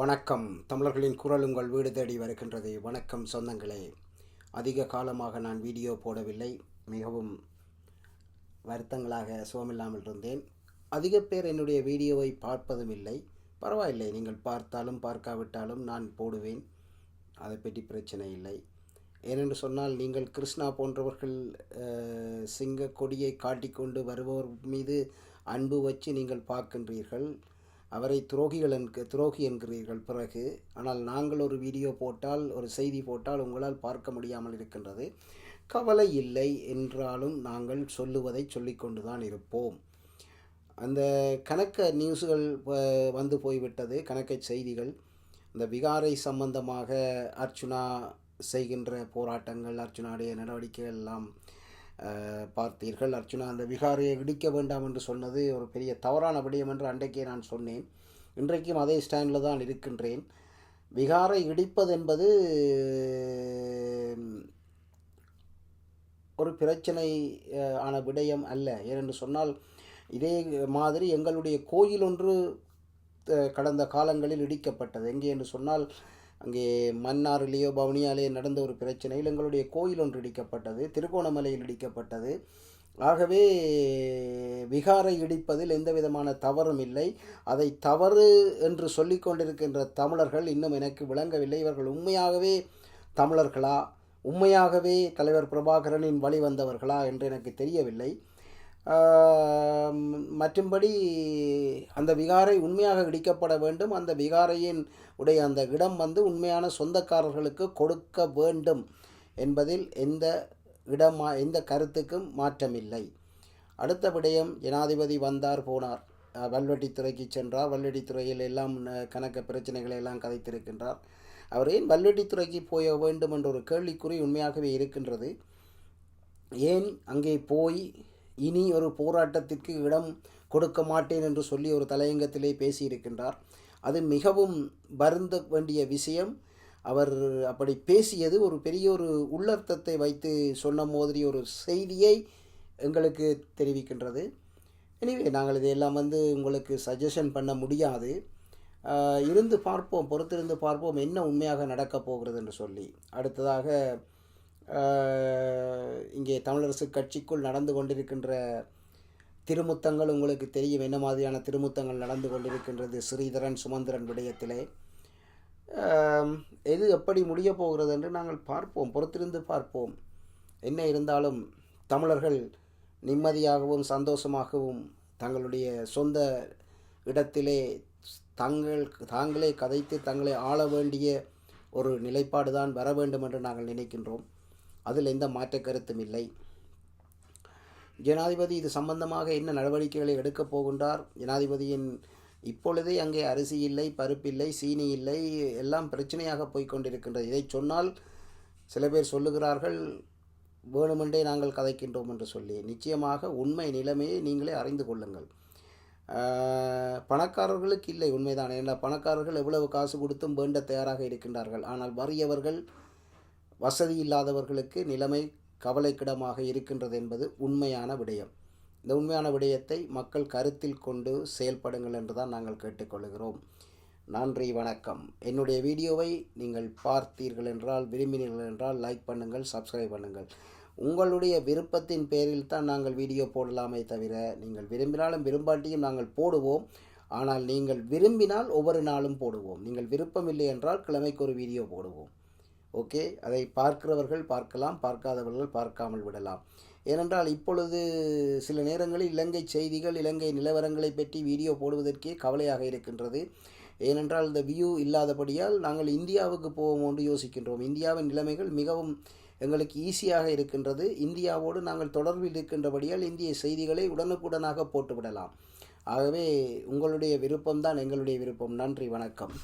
வணக்கம். தமிழர்களின் குரல் உங்கள் வீடு தேடி வருகின்றது. வணக்கம் சொந்தங்களே. அதிக காலமாக நான் வீடியோ போடவில்லை. மிகவும் வருத்தங்களாக சுகமில்லாமல் இருந்தேன். அதிக பேர் என்னுடைய வீடியோவை பார்ப்பதும் இல்லை. பரவாயில்லை. நீங்கள் பார்த்தாலும் பார்க்காவிட்டாலும் நான் போடுவேன். அதை பற்றி பிரச்சனை இல்லை. ஏனென்று சொன்னால் நீங்கள் கிருஷ்ணா போன்றவர்கள் சிங்க கொடியை காட்டிக்கொண்டு வருபவர் மீது அன்பு வச்சு நீங்கள் பார்க்கின்றீர்கள். அவரை துரோகிகள் என்க துரோகி என்கிறீர்கள் பிறகு ஆனால் நாங்கள் ஒரு வீடியோ போட்டால் ஒரு செய்தி போட்டால் உங்களால் பார்க்க முடியாமல் இருக்கின்றது. கவலை இல்லை என்றாலும் நாங்கள் சொல்லுவதை சொல்லிக்கொண்டு தான் இருப்போம். அந்த கணக்க நியூஸுகள் வ- வந்து போய்விட்டது கணக்க செய்திகள். இந்த விகாரை சம்பந்தமாக அர்ச்சுனா செய்கின்ற போராட்டங்கள் அர்ச்சுனாடைய நடவடிக்கைகள் எல்லாம் பார்த்தீர்கள். அர்ச்சுனா அந்த விகாரையை இடிக்க வேண்டாம் என்று சொன்னது ஒரு பெரிய தவறான விடயம் என்று அன்றைக்கே நான் சொன்னேன். இன்றைக்கும் அதே ஸ்டாண்டில் தான் இருக்கின்றேன். விகாரை இடிப்பது என்பது ஒரு பிரச்சனை ஆன விடயம் அல்ல. ஏனென்று சொன்னால் இதே மாதிரி எங்களுடைய கோயில் ஒன்று கடந்த காலங்களில் இடிக்கப்பட்டது. எங்கே என்று சொன்னால் அங்கே மன்னாரிலேயோ பவனியாலேயோ நடந்த ஒரு பிரச்சனையில் எங்களுடைய கோயில் ஒன்று இடிக்கப்பட்டது திருகோணமலையில் இடிக்கப்பட்டது. ஆகவே விகாரை இடிப்பதில் எந்த விதமான தவறும் இல்லை. அதை தவறு என்று சொல்லி கொண்டிருக்கின்ற தமிழர்கள் இன்னும் எனக்கு விளங்கவில்லை. இவர்கள் உண்மையாகவே தமிழர்களா? உண்மையாகவே தலைவர் பிரபாகரனின் வழி வந்தவர்களா? என்று எனக்கு தெரியவில்லை. மற்றும்படி அந்த விகாரை உண்மையாக இடிக்கப்பட வேண்டும். அந்த விகாரையின் உடைய அந்த இடம் வந்து உண்மையான சொந்தக்காரர்களுக்கு கொடுக்க வேண்டும் என்பதில் எந்த இடமா எந்த கருத்துக்கும் மாற்றமில்லை. அடுத்த விடயம் ஜனாதிபதி வந்தார் போனார். வல்வெட்டித்துறைக்கு சென்றார். வல்வெட்டித்துறையில் எல்லாம் கணக்க பிரச்சனைகளை எல்லாம் கதைத்திருக்கின்றார். அவர் ஏன் வல்வெட்டித்துறைக்கு போய வேண்டும் என்ற ஒரு கேள்விக்குறி உண்மையாகவே இருக்கின்றது. ஏன் அங்கே போய் இனி ஒரு போராட்டத்திற்கு இடம் கொடுக்க மாட்டேன் என்று சொல்லி ஒரு தலையங்கத்திலே பேசியிருக்கின்றார். அது மிகவும் வருந்த வேண்டிய விஷயம். அவர் அப்படி பேசியது ஒரு பெரிய ஒரு உள்ளர்த்தத்தை வைத்து சொன்ன மாதிரி ஒரு செய்தியை எங்களுக்கு தெரிவிக்கின்றது. எனிவே நாங்கள் இதையெல்லாம் வந்து உங்களுக்கு சஜஷன் பண்ண முடியாது. இருந்து பார்ப்போம் பொறுத்திருந்து பார்ப்போம் என்ன உண்மையாக நடக்கப் போகிறது என்று சொல்லி. அடுத்ததாக இங்கே தமிழரசு கட்சிக்குள் நடந்து கொண்டிருக்கின்ற திருமுத்தங்கள் உங்களுக்கு தெரியும். என்ன மாதிரியான திருமுத்தங்கள் நடந்து கொண்டிருக்கின்றது? ஸ்ரீதரன் சுமந்திரன் விடயத்திலே. எது எப்படி முடிய போகிறது என்று நாங்கள் பார்ப்போம் பொறுத்திருந்து பார்ப்போம். என்ன இருந்தாலும் தமிழர்கள் நிம்மதியாகவும் சந்தோஷமாகவும் தங்களுடைய சொந்த இடத்திலே தங்கள் தாங்களே கதைத்து தங்களை ஆள வேண்டிய ஒரு நிலைப்பாடு தான் வர வேண்டும் என்று நாங்கள் நினைக்கின்றோம். அதில் எந்த மாற்ற கருத்தும் இல்லை. ஜனாதிபதி இது சம்பந்தமாக என்ன நடவடிக்கைகளை எடுக்கப் போகின்றார்? ஜனாதிபதியின் இப்பொழுதே அங்கே அரிசி இல்லை பருப்பு இல்லை சீனி இல்லை எல்லாம் பிரச்சனையாக போய்கொண்டிருக்கின்றது இதை சொன்னால் சில பேர் சொல்லுகிறார்கள் வேணுமென்றே நாங்கள் கதைக்கின்றோம் என்று சொல்லி. நிச்சயமாக உண்மை நிலைமையை நீங்களே அறிந்து கொள்ளுங்கள். பணக்காரர்களுக்கு இல்லை உண்மைதான்? ஏன்னா பணக்காரர்கள் எவ்வளவு காசு கொடுத்தும் வேண்ட தயாராக இருக்கின்றார்கள். ஆனால் வறியவர்கள் வசதி இல்லாதவர்களுக்கு நிலைமை கவலைக்கிடமாக இருக்கின்றது என்பது உண்மையான விடயம். இந்த உண்மையான விடயத்தை மக்கள் கருத்தில் கொண்டு செயல்படுங்கள் என்று தான் நாங்கள் கேட்டுக்கொள்கிறோம். நன்றி வணக்கம். என்னுடைய வீடியோவை நீங்கள் பார்த்தீர்கள் என்றால் விரும்பினீர்கள் என்றால் லைக் பண்ணுங்கள் சப்ஸ்கிரைப் பண்ணுங்கள். உங்களுடைய விருப்பத்தின் பேரில் தான் நாங்கள் வீடியோ போடலாமே தவிர நீங்கள் விரும்பினாலும் விரும்பாட்டியும் நாங்கள் போடுவோம். ஆனால் நீங்கள் விரும்பினால் ஒவ்வொரு நாளும் போடுவோம். நீங்கள் விருப்பமில்லை என்றால் கிழமைக்கு ஒரு வீடியோ போடுவோம். ஓகே? அதை பார்க்கிறவர்கள் பார்க்கலாம் பார்க்காதவர்கள் பார்க்காமல் விடலாம். ஏனென்றால் இப்பொழுது சில நேரங்களில் இலங்கை செய்திகள் இலங்கை நிலவரங்களை பற்றி வீடியோ போடுவதற்கே கவலையாக இருக்கின்றது. ஏனென்றால் இந்த வியூ இல்லாதபடியால் நாங்கள் இந்தியாவுக்கு போவோம் என்று யோசிக்கின்றோம். இந்தியாவின் நிலைமைகள் மிகவும் எங்களுக்கு ஈஸியாக இருக்கின்றது. இந்தியாவோடு நாங்கள் தொடர்பில் இருக்கின்றபடியால் இந்திய செய்திகளை உடனுக்குடனாக போட்டுவிடலாம். ஆகவே உங்களுடைய விருப்பம்தான் எங்களுடைய விருப்பம். நன்றி வணக்கம்.